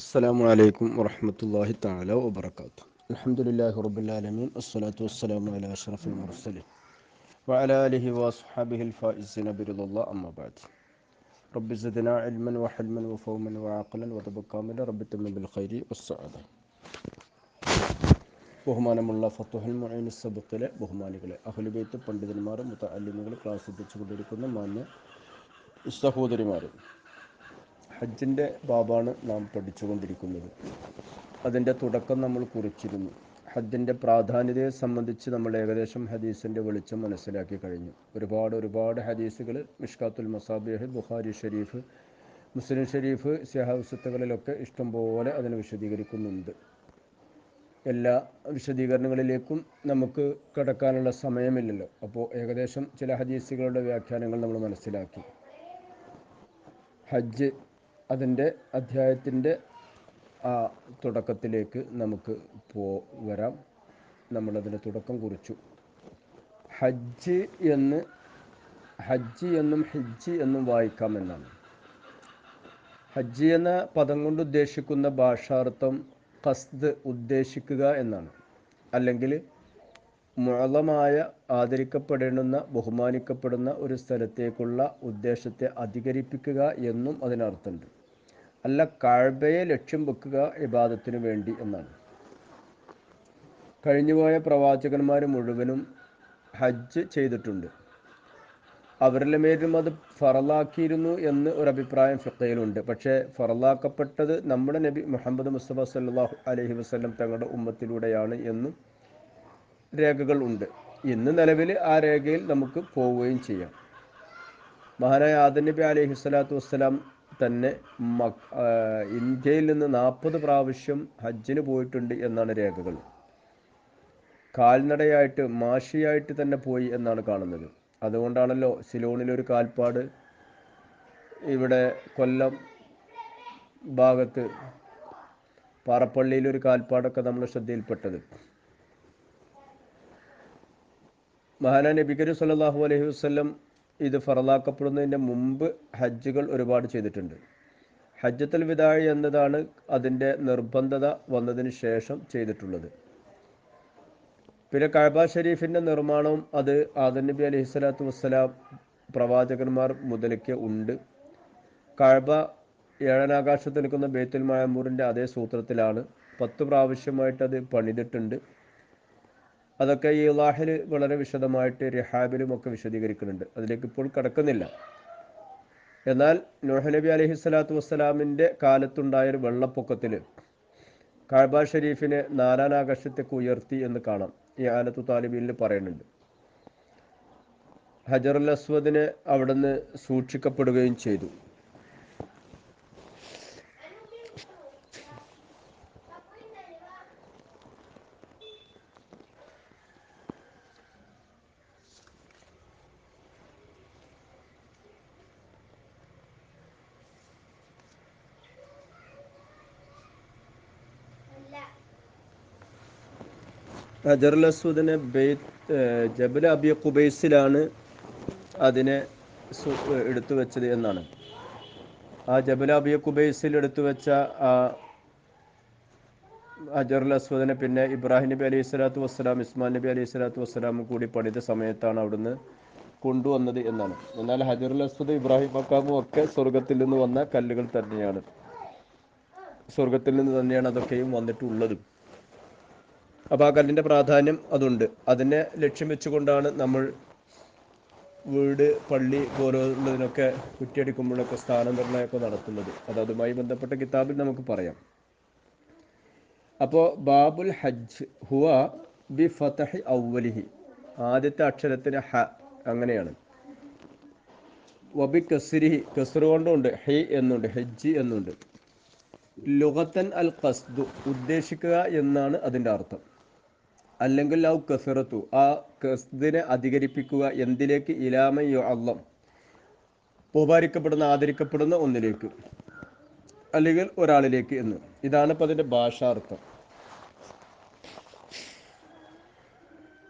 السلام عليكم ورحمة الله تعالى وبركاته الحمد لله رب العالمين والصلاة والسلام على أشرف المرسلين وعلى آله وأصحابه الفائزين برضا الله أما بعد رب زدنا علما وحلما وفهما وعقلا وتبكاملا رب تم بالخير والسعادة ബഹുമാനമുള്ള ഫത്തുഹൽ മൊയ്ൻ സബത്തിലെ ബഹുമാനികളെ അഹ്ലുബൈത്ത് പണ്ഡിതന്മാർ മുത്തല്ലിമുകൾ ക്ലാസ് എത്തിച്ചുകൊണ്ടിരിക്കുന്ന മാന്യ സഹോദരിമാർ ഹജ്ജിന്റെ ബാബാണ് നാം പഠിച്ചുകൊണ്ടിരിക്കുന്നത്. അതിന്റെ തുടക്കം നമ്മൾ കുറിച്ചിരുന്നു. ഹജ്ജിന്റെ പ്രാധാന്യതയെ സംബന്ധിച്ച് നമ്മൾ ഏകദേശം ഹദീസിന്റെ വെളിച്ചം മനസ്സിലാക്കി കഴിഞ്ഞു. ഒരുപാട് ഒരുപാട് ഹദീസുകൾ മിഷ്കാത്തുൽ മസാബിഹ് ബുഖാരി ഷരീഫ് മുസ്ലിം ഷരീഫ് സിഹാവുസത്തുകളിലൊക്കെ ഇഷ്ടംപോലെ അതിനെ വിശദീകരിക്കുന്നുണ്ട്. എല്ലാ വിശദീകരണങ്ങളിലേക്കും നമുക്ക് കടക്കാനുള്ള സമയമില്ലല്ലോ. അപ്പോൾ ഏകദേശം ചില ഹദീസുകളുടെ വ്യാഖ്യാനങ്ങൾ നമ്മൾ മനസ്സിലാക്കി. ഹജ്ജ് അതിന്റെ അധ്യായത്തിന്റെ ആ തുടക്കത്തിലേക്ക് നമുക്ക് പോ വരാം. നമ്മളതിന് തുടക്കം കുറിച്ചു. ഹജ്ജ് എന്ന് ഹജ്ജ് എന്നും ഹിജ്ജ് എന്നും വായിക്കാമെന്നാണ് ഹജ്ജ് എന്ന പദം കൊണ്ട് ഉദ്ദേശിക്കുന്ന ഭാഷാർത്ഥം ഖസ്ദ് ഉദ്ദേശിക്കുക എന്നാണ്. അല്ലെങ്കിൽ മുളമായ ആദരിക്കപ്പെടേണ്ടുന്ന ബഹുമാനിക്കപ്പെടുന്ന ഒരു സ്ഥലത്തേക്കുള്ള ഉദ്ദേശത്തെ അധികരിപ്പിക്കുക എന്നും അതിനർത്ഥമുണ്ട്. അല്ല കാഴ്ബയെ ലക്ഷ്യം വെക്കുക ഇബാദത്തിനു വേണ്ടി എന്നാണ്. കഴിഞ്ഞുപോയ പ്രവാചകന്മാർ മുഴുവനും ഹജ്ജ് ചെയ്തിട്ടുണ്ട്. അവരുടെ മേലും അത് ഫറലാക്കിയിരുന്നു എന്ന് ഒരു അഭിപ്രായം ഫിക്കയിലുണ്ട് പക്ഷേ ഫറലാക്കപ്പെട്ടത് നമ്മുടെ നബി മുഹമ്മദ് മുസ്തഫ സല്ലാഹു അലഹി വസ്ലം തങ്ങളുടെ ഉമ്മത്തിലൂടെയാണ് എന്നും രേഖകൾ ഉണ്ട്. ഇന്ന് നിലവിൽ ആ രേഖയിൽ നമുക്ക് പോവുകയും ചെയ്യാം. മഹാനായ ആദൻ നബി അലൈഹി സ്വലാത്തു വസ്സലാം തന്നെ ഇന്ത്യയിൽ നിന്ന് നാൽപ്പത് പ്രാവശ്യം ഹജ്ജിന് പോയിട്ടുണ്ട് എന്നാണ് രേഖകൾ. കാൽനടയായിട്ട് മാഷിയായിട്ട് തന്നെ പോയി എന്നാണ് കാണുന്നത്. അതുകൊണ്ടാണല്ലോ സിലോണിലൊരു കാൽപ്പാട് ഇവിടെ കൊല്ലം ഭാഗത്ത് പാറപ്പള്ളിയിലൊരു കാൽപ്പാടൊക്കെ നമ്മൾ ശ്രദ്ധയിൽപ്പെട്ടത്. മഹാനാ നബിക്കരു കരീം സല്ലാഹു അലൈഹി വസ്ലം ഇത് ഫറലാക്കപ്പെടുന്നതിന്റെ മുമ്പ് ഹജ്ജുകൾ ഒരുപാട് ചെയ്തിട്ടുണ്ട്. ഹജ്ജത്തുൽ വിദാഴി എന്നതാണ് അതിന്റെ നിർബന്ധത വന്നതിന് ശേഷം ചെയ്തിട്ടുള്ളത്. പിന്നെ കഴബ ഷരീഫിന്റെ നിർമ്മാണവും അത് ആദൻ നബി അലൈഹി സ്വലാത്തു വസ്സലാം പ്രവാചകന്മാർ മുതലേക്ക് ഉണ്ട്. കഴബ ഏഴനാകാശത്ത് നിൽക്കുന്ന ബേത്തുൽ മായമൂറിന്റെ അതേ സൂത്രത്തിലാണ്. പത്ത് പ്രാവശ്യമായിട്ട് അത് പണിതിട്ടുണ്ട്. അതൊക്കെ ഈ ലാഹിൽ വളരെ വിശദമായിട്ട് റിഹാബിലും ഒക്കെ വിശദീകരിക്കുന്നുണ്ട്. അതിലേക്ക് ഇപ്പോൾ കടക്കുന്നില്ല. എന്നാൽ നോഹ് നബി അലഹി സ്വലാത്തു വസ്സലാമിന്റെ കാലത്തുണ്ടായൊരു വെള്ളപ്പൊക്കത്തിൽ കഴബ ഷരീഫിനെ നാലാനാകാശത്തേക്ക് ഉയർത്തി എന്ന് കാണാം. ഈ ആനത്തു താലിബിയിൽ പറയുന്നുണ്ട്. ഹജറുൽ അസ്വദിനെ അവിടുന്ന് സൂക്ഷിക്കപ്പെടുകയും ചെയ്തു. ഹജറുൽ ബെയ്ത്ത് ജബൽ അതിനെ എടുത്തു വെച്ചത് എന്നാണ്. ആ ജബൽ അബിയ കുബൈസിൽ എടുത്തു വെച്ച ആ അജറുൽ അസ്വദിനെ പിന്നെ ഇബ്രാഹിം നബി അലൈഹി സ്വലാത്തു വസ്സലാം ഇസ്മാൻ നബി അലൈഹി സ്വലാത്തു വസ്സലാം കൂടി പണിത സമയത്താണ് അവിടുന്ന് കൊണ്ടുവന്നത് എന്നാണ്. എന്നാൽ ഹജറുൽ അസ്വദ് ഇബ്രാഹിം മക്കാമും ഒക്കെ സ്വർഗത്തിൽ നിന്ന് വന്ന കല്ലുകൾ തന്നെയാണ്. സ്വർഗത്തിൽ നിന്ന് തന്നെയാണ് അതൊക്കെയും വന്നിട്ടുള്ളത്. അപ്പോൾ ആ കല്ലിന്റെ പ്രാധാന്യം അതുണ്ട്. അതിനെ ലക്ഷ്യം വെച്ചുകൊണ്ടാണ് നമ്മൾ വീട് പള്ളി പോലുള്ളതിനൊക്കെ കുറ്റിയടിക്കുമ്പോഴൊക്കെ സ്ഥാനനിർണയമൊക്കെ നടത്തുന്നത്. അത് അതുമായി ബന്ധപ്പെട്ട കിതാബിൽ നമുക്ക് പറയാം. അപ്പോൾ ബാബുൽ ഹജ്ജ് ഹുവ ബി ഫതഹി ഔവലിഹി. ആദ്യത്തെ അക്ഷരത്തിന് ഹ അങ്ങനെയാണ്. വബി കസ്രിഹി കസ്റു കൊണ്ടുണ്ട് ഹി എന്നുണ്ട് ഹജ്ജ് എന്നുണ്ട്. ലുഗത്തൻ അൽ ഖസ്ദു ഉദ്ദേശിക്കുക എന്നാണ് അതിന്റെ അർത്ഥം. അല്ലെങ്കിൽ ലൗ കസറത്തു ആ കസ്ദിനെ അധികരിപ്പിക്കുക എന്തിലേക്ക്? ഇലാമയോ അള്ളം. ഉപകാരിക്കപ്പെടുന്ന ആദരിക്കപ്പെടുന്ന ഒന്നിലേക്ക്. അല്ലെങ്കിൽ ഒരാളിലേക്ക് എന്ന്. ഇതാണ് ഇപ്പം അതിന്റെ ഭാഷാർത്ഥം.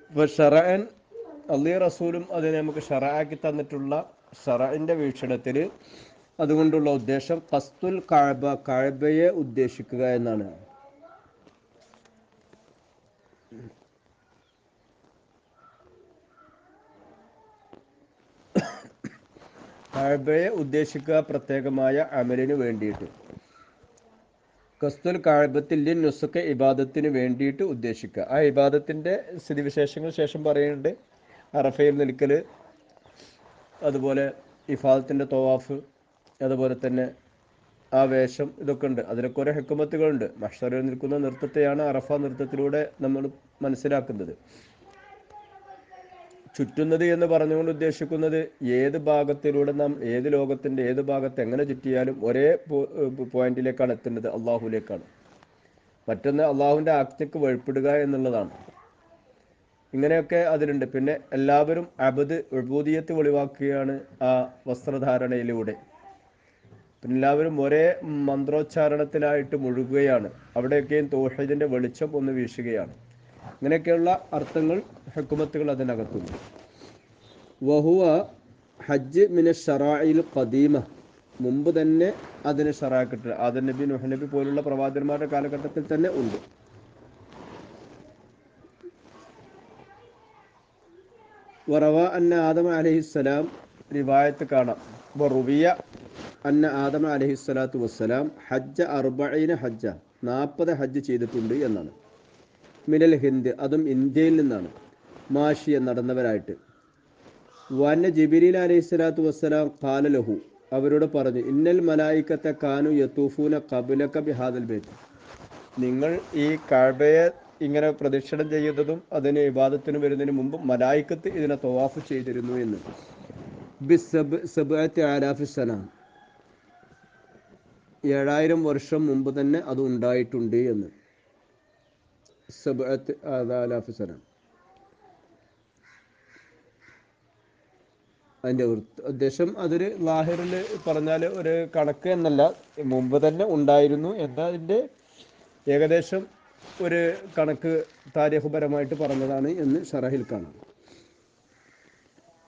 ഇപ്പൊ ഷറഅൻ അള്ളി റസൂലും അതിനെ നമുക്ക് ഷറാക്കി തന്നിട്ടുള്ള ഷറാന്റെ വീക്ഷണത്തിൽ അതുകൊണ്ടുള്ള ഉദ്ദേശം കസ്തുൽ കാഴ്ബ കാഴ്ബയെ ഉദ്ദേശിക്കുക എന്നാണ്. കഴബയെ ഉദ്ദേശിക്കുക പ്രത്യേകമായ അമലിനു വേണ്ടിയിട്ട്. കസ്തുൽ കാഴ്ബത്തിൽ നുസുക്ക് ഇബാദത്തിന് വേണ്ടിയിട്ട് ഉദ്ദേശിക്കുക. ആ ഇബാദത്തിന്റെ സ്ഥിതിവിശേഷങ്ങൾ ശേഷം പറയുന്നുണ്ട്. അറഫയിൽ നിൽക്കൽ അതുപോലെ ഇഫാദത്തിന്റെ തവാഫ് അതുപോലെ തന്നെ ആ വേഷം ഇതൊക്കെ ഉണ്ട്. അതിലൊക്കെ ഓരോ ഹെക്കുമത്തുകളുണ്ട്. മഷറിൽ നിൽക്കുന്ന നൃത്തത്തെയാണ് അറഫ നൃത്തത്തിലൂടെ നമ്മൾ മനസ്സിലാക്കുന്നത്. ചുറ്റുന്നത് എന്ന് പറഞ്ഞുകൊണ്ട് ഉദ്ദേശിക്കുന്നത് ഏത് ഭാഗത്തിലൂടെ നാം ഏത് ലോകത്തിന്റെ ഏത് ഭാഗത്ത് എങ്ങനെ ചുറ്റിയാലും ഒരേ പോയിന്റിലേക്കാണ് എത്തുന്നത്. അള്ളാഹുലേക്കാണ് മറ്റൊന്ന് അള്ളാഹുവിന്റെ ആജ്ഞയ്ക്ക് വഴിപ്പെടുക എന്നുള്ളതാണ്. ഇങ്ങനെയൊക്കെ അതിലുണ്ട്. പിന്നെ എല്ലാവരും അബദ് വിഭൂതിയത്ത് വെളിവാക്കുകയാണ് ആ വസ്ത്രധാരണയിലൂടെ. പിന്നെ എല്ലാവരും ഒരേ മന്ത്രോച്ചാരണത്തിലായിട്ട് മുഴുകുകയാണ്. അവിടെയൊക്കെയും തോഹീദിന്റെ വെളിച്ചം ഒന്ന് വീശുകയാണ്. ഇങ്ങനെയൊക്കെയുള്ള അർത്ഥങ്ങൾ ഹെക്കുമത്തുകൾ അതിനകത്തുണ്ട്. വഹുവ ഹജ്ജ് മിന ഷറായിൽ ഖദീമ. മുമ്പ് തന്നെ അതിന് ഷറാക്കിട്ട് ആദ നബി നബി പോലുള്ള പ്രവാചകന്മാരുടെ കാലഘട്ടത്തിൽ തന്നെ ഉണ്ട്. വറവ അന്ന ആദമ അലഹിസ്സലാം റിവായത്ത് കാണാം. വറുവിയ അന്ന ആദമ അലഹിസ്സലാത്തു വസ്സലാം ഹജ്ജ അർബൈന ഹജ്ജ. നാൽപ്പത് ഹജ്ജ് ചെയ്തിട്ടുണ്ട് എന്നാണ്. മിനൽ ഹിന്ദ് അതും ഇന്ത്യയിൽ നിന്നാണ് മാഷിയ നടന്നവരായിട്ട്. വന്ന ജിബിരിൽ അലൈഹി സ്വലാത്തു വസ്സലാം കാലലഹു അവരോട് പറഞ്ഞു ഇന്നൽ മലായിക്കത്തെ കാനു യത്തൂഫൂന കബുലക്ക ബിഹാദൽ ബേത്ത് നിങ്ങൾ ഈ കഴബയെ ഇങ്ങനെ പ്രദക്ഷിണം ചെയ്യുന്നതും അതിന് വിവാദത്തിന് വരുന്നതിന് മുമ്പ് മലായിക്കത്ത് ഇതിനെ തവാഫ് ചെയ്തിരുന്നു എന്ന്. ബിസബ് ഏഴായിരം വർഷം മുമ്പ് തന്നെ അത് ഉണ്ടായിട്ടുണ്ട് എന്ന്. സബഅത്ത് ആലാഫി സന അതിന്റെ ഉദ്ദേശം അതൊരു ലാഹിറിൽ പറഞ്ഞാൽ ഒരു കണക്ക് എന്നല്ല. മുമ്പ് തന്നെ ഉണ്ടായിരുന്നു. എന്നതിന്റെ ഏകദേശം ഒരു കണക്ക് താരിഖുപരമായിട്ട് പറഞ്ഞതാണ് എന്ന് ഷറഹിൽ കാണാം.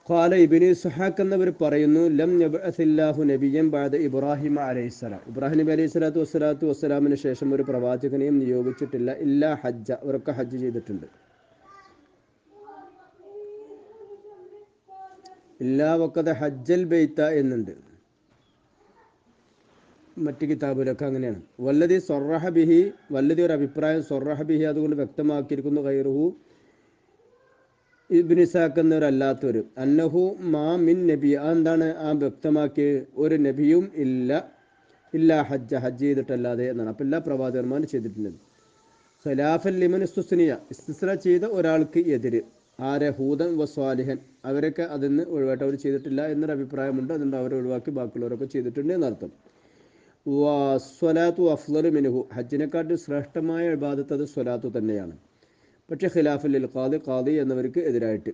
ഖാല ഇബിന് സുഹാഖ് എന്നവർ പറയുന്നു ലം നബഅസില്ലാഹു നബിയൻ ബാദ ഇബ്രാഹിം അലൈഹിസ്സലാം ഇബ്രാഹിം നബി അലൈഹി സ്വലാത്തു വസ്സലാത്തു വസ്സലാമിന് ശേഷം ഒരു പ്രവാചകനെയും നിയോഗിച്ചിട്ടില്ല ഇല്ലാ ഹജ്ജ. അവരൊക്കെ ഹജ്ജ് ചെയ്തിട്ടുണ്ട്. ഇല്ലാ വക്കത ഹജ്ജൽ ബെയ്ത്ത എന്നുണ്ട്. മറ്റ് കിതാബിലൊക്കെ അങ്ങനെയാണ്. വല്ലതി സൊറഹ ബിഹി വല്ലതി ഒരു അഭിപ്രായം സൊറഹ ബിഹി അതുകൊണ്ട് വ്യക്തമാക്കിയിരിക്കുന്നു കൈറുഹു ഇബിനിസാക്ക് എന്നവരല്ലാത്തവർ അന്നഹു മാ മിൻ നബി. അതെന്താണ് ആ വ്യക്തമാക്കിയ ഒരു നബിയും ഇല്ല. ഇല്ല ഹജ്ജ. ഹജ്ജ് ചെയ്തിട്ടല്ലാതെ എന്നാണ്. അപ്പം എല്ലാ പ്രവാചകന്മാരും ചെയ്തിട്ടുണ്ട് ഖലാഫൽ ലിമൻ ഇസ്തുസ്നിയ. ഇസ്തുസ്ന ചെയ്ത ഒരാൾക്ക് എതിര്. ആരെ? ഹൂദൻ വ സ്വാലിഹൻ. അവരൊക്കെ അതിൽ നിന്ന് ഒഴിവായിട്ട് അവർ ചെയ്തിട്ടില്ല എന്നൊരു അഭിപ്രായമുണ്ട്. അതുകൊണ്ട് അവരെ ഒഴിവാക്കി ബാക്കിയുള്ളവരൊക്കെ ചെയ്തിട്ടുണ്ട് എന്നർത്ഥം. സ്വലാത്തു അഫ്ലു മിനുഹു ഹജ്ജിനെക്കാട്ടിൽ ശ്രേഷ്ഠമായ ഇബാദത്ത് അത് സ്വലാത്തു തന്നെയാണ്. പക്ഷേ ഖിലാഫുൽ ഖാദി ഖാദി എന്നവർക്ക് എതിരായിട്ട്.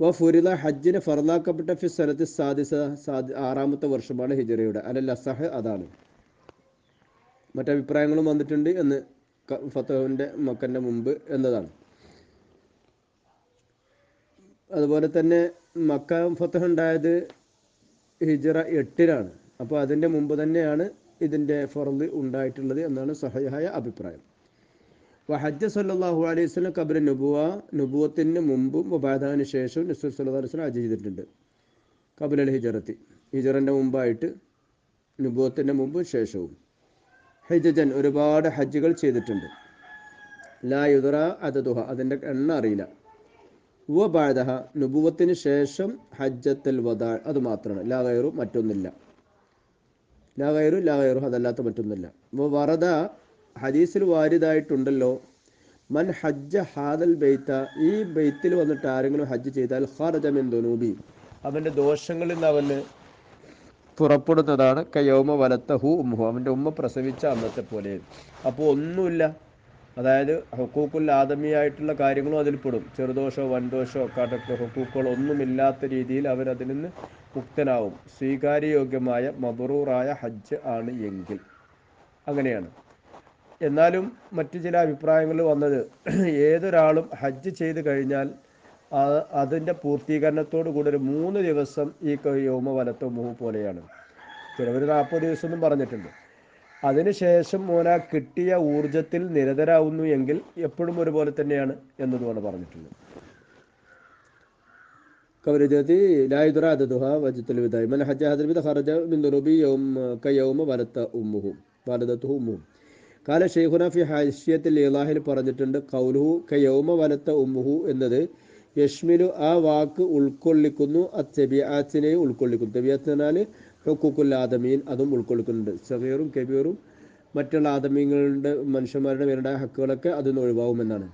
വ ഫുരിദ ഹജ്ജിന് ഫറലാക്കപ്പെട്ട ഫി സനത്ത് സാദിസ സാദി ആറാമത്തെ വർഷമാണ് ഹിജറയുടെ. അലൽ അസഹ് അതാണ്. മറ്റഭിപ്രായങ്ങളും വന്നിട്ടുണ്ട് എന്ന് ഫത്തഹുവിന്റെ മക്കന്റെ മുമ്പ് എന്നതാണ്. അതുപോലെ തന്നെ മക്ക ഫത്തഹ് ഉണ്ടായത് ഹിജറ എട്ടിലാണ് അപ്പോൾ അതിന്റെ മുമ്പ് തന്നെയാണ് ഇതിന്റെ ഫറൽ ഉണ്ടായിട്ടുള്ളത് എന്നാണ് സഹയായ അഭിപ്രായം. ഹജ്ജ സല്ലാഹു അലൈഹി സ്വലം കബർ നുബുവ നുബുവത്തിന് മുമ്പും വബാദാന് ശേഷവും നസുൽ സല്ലാ അലൈഹി സ്വലം ഹജ്ജ് ചെയ്തിട്ടുണ്ട് കബുൽ അൽ ഹിജറത്തി. ഹിജറിന്റെ മുമ്പായിട്ട് നുബുവത്തിന്റെ മുമ്പും ശേഷവും. ഹജ്ജൻ ഒരുപാട് ഹജ്ജുകൾ ചെയ്തിട്ടുണ്ട്. ലാ യുദറ അതതുഹ അതിന്റെ എണ്ണ അറിയില്ല. വ ബാദഹ നുബുവത്തിന് ശേഷം ഹജ്ജത്തൽ വദാ അത് മാത്രമാണ്. ലാ ഗൈറു മറ്റൊന്നില്ല ലാ ഗൈറു ലാ ഗൈറു അതല്ലാത്ത മറ്റൊന്നില്ല വറദ ഹദീസിൽ വാരിതായിട്ടുണ്ടല്ലോ മൻ ഹജ്ജ ഹാദൽ ബെയ്ത്ത ഈ ബെയ്ത്തിൽ വന്നിട്ട് ആരെങ്കിലും ഹജ്ജ് ചെയ്താൽ ഖാറജ മിൻ ദുനൂബി അവന്റെ ദോഷങ്ങളിൽ നിന്ന് അവന് പുറപ്പെടുന്നതാണ്. കയോമ വലത്തഹു ഉമ്മു അവന്റെ ഉമ്മ പ്രസവിച്ച അന്നത്തെ പോലെ. അപ്പോൾ ഒന്നുമില്ല. അതായത് ഹുക്കൂക്കുൽ ആദമിയായിട്ടുള്ള കാര്യങ്ങളും അതിൽ പെടും. ചെറുദോഷോ വൻദോഷോ കാട്ടൊക്കെ ഹുക്കൂക്കുകൾ ഒന്നുമില്ലാത്ത രീതിയിൽ അവരതിൽ നിന്ന് മുക്തനാവും. സ്വീകാര്യയോഗ്യമായ മബറൂറായ ഹജ്ജ് ആണ് എങ്കിൽ. അങ്ങനെയാണ്. എന്നാലും മറ്റു ചില അഭിപ്രായങ്ങൾ വന്നത് ഏതൊരാളും ഹജ്ജ് ചെയ്ത് കഴിഞ്ഞാൽ അതിന്റെ പൂർത്തീകരണത്തോടു കൂടി ഒരു മൂന്ന് ദിവസം ഈ യോമ വലത്തോ മുഹു പോലെയാണ്. ചിലവർ നാൽപ്പത് ദിവസം എന്നും പറഞ്ഞിട്ടുണ്ട് അതിനുശേഷം മോന കിട്ടിയ ഊർജത്തിൽ നിരതരാകുന്നു എങ്കിൽ എപ്പോഴും ഒരുപോലെ തന്നെയാണ് എന്നതുമാണ് പറഞ്ഞിട്ടുള്ളത്. കവരജതി ലായുദ്ര അതതുഹ വജത്തുൽ വിദായി. മൻ ഹജ്ജ ഹദൽ വിദ ഖറജ മിൻ ദുനുബി യൗം കയൗമ വലത്ത ഉമ്മുഹു വലദത്തുഹു ഉമ്മുഹു. കാല ഷെയ്ഖുന ഫി ഹാഷ്യത്തിൽ ഇലാഹിൽ പറഞ്ഞിട്ടുണ്ട് കൗലുഹു കയൗമ വലത്ത ഉമ്മുഹു എന്നത് യഷ്മിലു ആ വാക്ക് ഉൾക്കൊള്ളിക്കുന്നു അത്തബിയാത്തിനെ ഉൾക്കൊള്ളിക്കുന്നു. തെബിയാത്ത് എന്നാൽ ആദമീൻ അതും ഉൾക്കൊള്ളിക്കുന്നുണ്ട്. സഹീറും കബീറും മറ്റുള്ള ആദമീങ്ങളുടെ മനുഷ്യന്മാരുടെ പേരുടെ ഹക്കുകളൊക്കെ അതിൽ ഒഴിവാകുമെന്നാണ്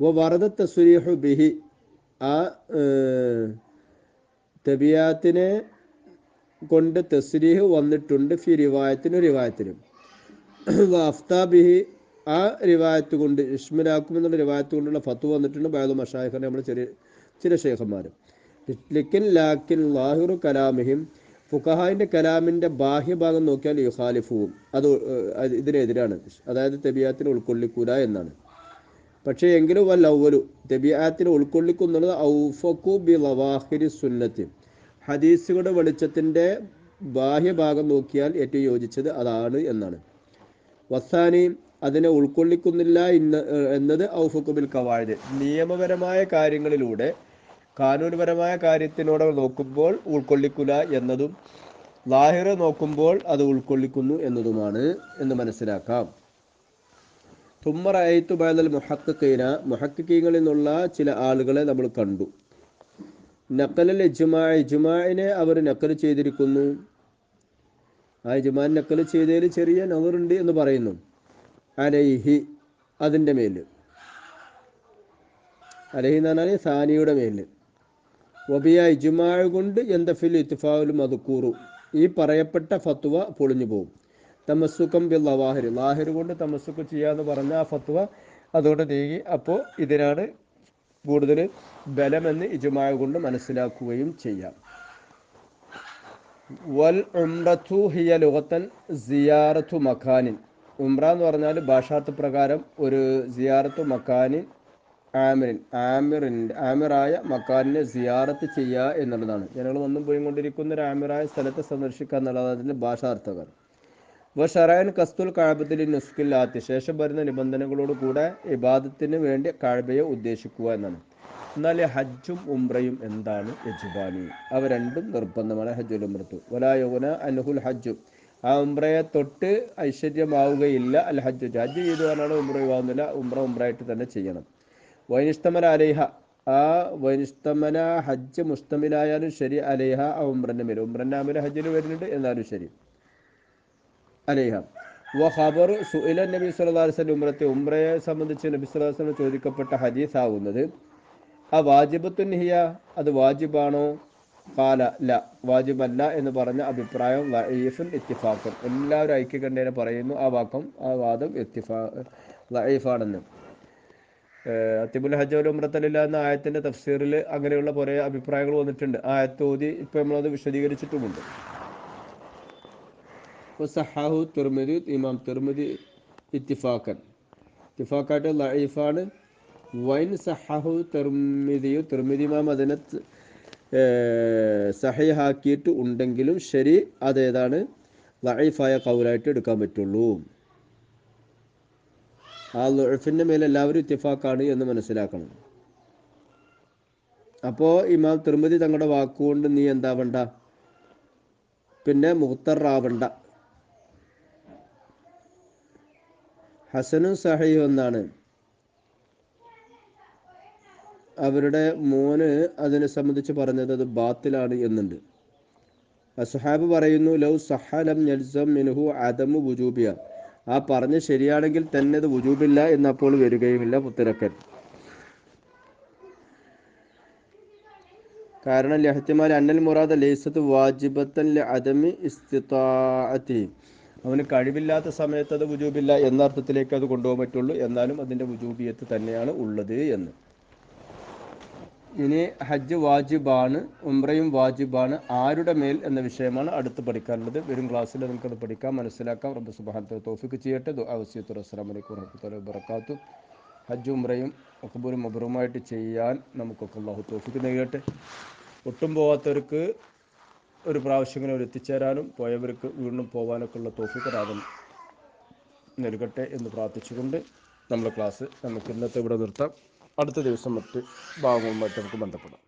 വ വറദ തസ്വരീഹു ബിഹി ആ തെബിയാത്തിനെ കൊണ്ട് തസ്രീഹ് വന്നിട്ടുണ്ട് ഫി റിവായത്തിനും റിവായത്തിനും അഫ്താബിഹി ആ റിവായത്ത് കൊണ്ട് ഇഷ്മിലാക്കും എന്നുള്ള റിവായത്ത് കൊണ്ടുള്ള ഫത്ത് വന്നിട്ടുണ്ട് ബാദു മഷായിഖ് നമ്മൾ ചെറിയ ചില ഷേഖന്മാർ ലിക്കിൻ ലാക്കിൻ ലാഹിറു കലാമിഹിം ഫുഖഹായിന്റെ കലാമിന്റെ ബാഹ്യഭാഗം നോക്കിയാൽ യുഹാലിഫുവും അത് ഇതിനെതിരാണ്. അതായത് തെബിയാത്തിന് ഉൾക്കൊള്ളിക്കൂല എന്നാണ്. പക്ഷേ എങ്കിലും വല്ല ഒരു തെബിയാത്തിന് ഉൾക്കൊള്ളിക്കുന്നുള്ളത് ഔഫക്കു ബി ലവാഹിരി സുന്നത്തി. ഹദീസുകളുടെ വെളിച്ചത്തിന്റെ ബാഹ്യഭാഗം നോക്കിയാൽ ഏറ്റവും യോജിച്ചത് അതാണ് എന്നാണ്. വസാനി അതിനെ ഉൾക്കൊള്ളിക്കുന്നില്ല ഇന്ന് എന്നത് ഔഫുക്കുബിൽ കവായത് നിയമപരമായ കാര്യങ്ങളിലൂടെ കാനൂൻപരമായ കാര്യത്തിനോട് നോക്കുമ്പോൾ ഉൾക്കൊള്ളിക്കുക എന്നതും ലാഹിറ നോക്കുമ്പോൾ അത് ഉൾക്കൊള്ളിക്കുന്നു എന്നതുമാണ് എന്ന് മനസ്സിലാക്കാം. തുമ്മറയത്തു ബൈദൽ മുഹക്കീന മുഹക്കീങ്ങളിൽ നിന്നുള്ള ചില ആളുകളെ നമ്മൾ കണ്ടു. നക്കലൽ ഇജ്മാ ഇജ്മാഇനെ അവർ നക്കൽ ചെയ്തിരിക്കുന്നു. ആ ഇജ്മാൻ നക്കൽ ചെയ്തതിൽ ചെറിയ നവറുണ്ട് എന്ന് പറയുന്നു. അലൈഹി അതിന്റെ മേൽ. അലഹി എന്ന് പറഞ്ഞാൽ സാനിയുടെ മേൽ വബിയ ഇജുമാ കൊണ്ട് എന്തഫിൽ ഇത്തുഫാവിലും അത് കൂറു ഈ പറയപ്പെട്ട ഫത്വ പൊളിഞ്ഞു പോകും തമസുഖം ബിൽ ലവാഹിർ ലാഹിർ കൊണ്ട് തമസ്സുക്ക് ചെയ്യാന്ന് പറഞ്ഞ ആ ഫത്വ അതുകൊണ്ട് നീങ്ങി. അപ്പോൾ ഇതിനാണ് കൂടുതൽ ബലമെന്ന് ഇജുമാ കൊണ്ട് മനസ്സിലാക്കുകയും ചെയ്യാം. വൽ ഉംറത്തു ഹിയ ലുഗത്തൻ സിയാറത്തു മഖാനിൻ. ഉംറ എന്ന് പറഞ്ഞാൽ ഭാഷാത്ത് പ്രകാരം ഒരു സിയാറത്തു മക്കാനിൻ ആമിറിൻ. ആമിറിന്റെ ആമിറായ മക്കാനിനെ സിയാറത്ത് ചെയ്യുക എന്നുള്ളതാണ്. ജനങ്ങൾ വന്നും പോയി കൊണ്ടിരിക്കുന്ന ഒരു ആമിറായ സ്ഥലത്തെ സന്ദർശിക്കുക എന്നുള്ളതാണ് അതിന്റെ ഭാഷാർത്ഥകർ. വ ഷറായൻ കസ്തുൽ കാബത്തിൽ നുസ്കില്ലാത്തി ശേഷം വരുന്ന നിബന്ധനകളോടുകൂടെ ഇബാദത്തിന് വേണ്ടി കാഴ്ബയെ ഉദ്ദേശിക്കുക എന്നാണ്. എന്നാൽ ഹജ്ജും ഉംറയും എന്താണ്? യജുബാനി അവ രണ്ടും നിർബന്ധമാണ്. ഹജ്ജുൽ ഉംറത്തു. വലായുന അൻഹുൽ ഹജ്ജു. ആ ഉംറയെ തൊട്ട് ഐശ്വര്യമാവുകയില്ല അൽ ഹജ്ജു. ഹജ്ജ് ചെയ്തുവാനാണ് ഉംറ ആവുന്നില്ല ഉംറ ഉംറയായിട്ട് തന്നെ ചെയ്യണം. വൈനിഷ്ടമന അലേഹ. ആ വൈനിഷ്ടമന ഹജ്ജ് മുസ്തമിലായാലും ശരി അലേഹ ആ ഉംറന്റെ മേൽ ഉംറന്റെ മേലെ ഹജ്ജിൽ വരുന്നുണ്ട് എന്നാലും ശരി അലേഹ. സുഇല നബി സല്ലല്ലാഹു അലൈഹി വസല്ലം ഉംറത്തെ ഉംറയെ സംബന്ധിച്ച് നബി സല്ലല്ലാഹു ചോദിക്കപ്പെട്ട ഹദീസ് ആവുന്നത് ആ വാജിബത്തുൻ ഹിയ അത് വാജിബാണോ? കാല ല വാജിബല്ല എന്ന് പറഞ്ഞ അഭിപ്രായം ലൈഫുൽ ഇത്തിഫാഖുൻ. എല്ലാവരും ഐക്യകണ്ഠേന പറയുന്നു ആ വാക്കം ആ വാദം ഇത്തിഫാ ലഈഫാണെന്ന് അത്തിബുൽ ഹജ്ജ് ഉമ്രത്തലില്ല എന്ന ആയത്തിന്റെ തഫ്സീറിൽ അങ്ങനെയുള്ള കുറേ അഭിപ്രായങ്ങൾ വന്നിട്ടുണ്ട്. ആയത്ത് ഓതി ഇപ്പം നമ്മളത് വിശദീകരിച്ചിട്ടുമുണ്ട്. സഹാഹു തിർമിദി ഇമാം തിർമിതി ഇത്തിഫാക്കൻ ഇത്തിഫാക്കായിട്ട് ലൈഫാണ് വൈൻ സഹാഹു അതിനെ സഹയാക്കിയിട്ട് ഉണ്ടെങ്കിലും ശരി അതേതാണ്? ലൈഫായ കൗലായിട്ട് എടുക്കാൻ പറ്റുള്ളൂ. ആ ലുഴഫിന്റെ മേലെ എല്ലാവരും ഇത്തിഫാക്കാണ് എന്ന് മനസ്സിലാക്കണം. അപ്പോൾ ഇമാം തിരുമതി തങ്ങളുടെ വാക്കുകൊണ്ട് നീ എന്താ വേണ്ട പിന്നെ മുഹത്തറാവണ്ട ഹസനും സഹയും എന്നാണ്. അവരുടെ മോന് അതിനെ സംബന്ധിച്ച് പറഞ്ഞത് അത് ബാത്തിലാണ് എന്നുണ്ട്. അസുഹാബ് പറയുന്നു ലൗ സഹലം നൽസം മിനുഹു അദമു വുജൂബിയ ആ പറഞ്ഞ് ശരിയാണെങ്കിൽ തന്നെ അത് വുജൂബില്ല എന്നപ്പോൾ വരികയുമില്ല പുത്തിരക്കൻ കാരണം ലഹത്തിമാൽ അന്നൽ മുറാദ് ലൈസത്ത് വാജിബത്തൻ അതമി ഇസ്തിത്താഅത്തി അവന് കഴിവില്ലാത്ത സമയത്ത് അത് വുജൂബില്ല എന്ന അർത്ഥത്തിലേക്ക് അത് കൊണ്ടുപോകാൻ പറ്റുള്ളൂ. എന്നാലും അതിന്റെ വുജൂബിയത്ത് തന്നെയാണ് ഉള്ളത് എന്ന്. ഇനി ഹജ്ജ് വാജിബാണ് ഉംറയും വാജിബാണ് ആരുടെ മേൽ എന്ന വിഷയമാണ് അടുത്ത് പഠിക്കാനുള്ളത്. വരും ക്ലാസ്സിൽ നമുക്കത് പഠിക്കാം മനസ്സിലാക്കാം. റബ്ബ് സുബാനത്തെ തോഫിക്ക് ചെയ്യട്ടെ. അവസ്യത്തു അസ്സാം വലൈക്കും വർഹമത്തുള്ള വബർക്കാത്തു ഹജ്ജ് ഉംറയും അക്ബറും മബറുമായിട്ട് ചെയ്യാൻ നമുക്കൊക്കെ അള്ളാഹു തോഫിക്ക് നൽകട്ടെ. ഒട്ടും പോവാത്തവർക്ക് ഒരു പ്രാവശ്യങ്ങളെ ഒരു എത്തിച്ചേരാനും പോയവർക്ക് വീണ്ടും പോകാനൊക്കെ ഉള്ള തോഫിക്ക് രാഗം നൽകട്ടെ എന്ന് പ്രാർത്ഥിച്ചുകൊണ്ട് നമ്മുടെ ക്ലാസ് നമുക്ക് ഇന്നത്തെ ഇവിടെ നിർത്താം. അടുത്ത ദിവസം മറ്റ് ഭാഗങ്ങളുമായിട്ട് നമുക്ക് ബന്ധപ്പെടാം.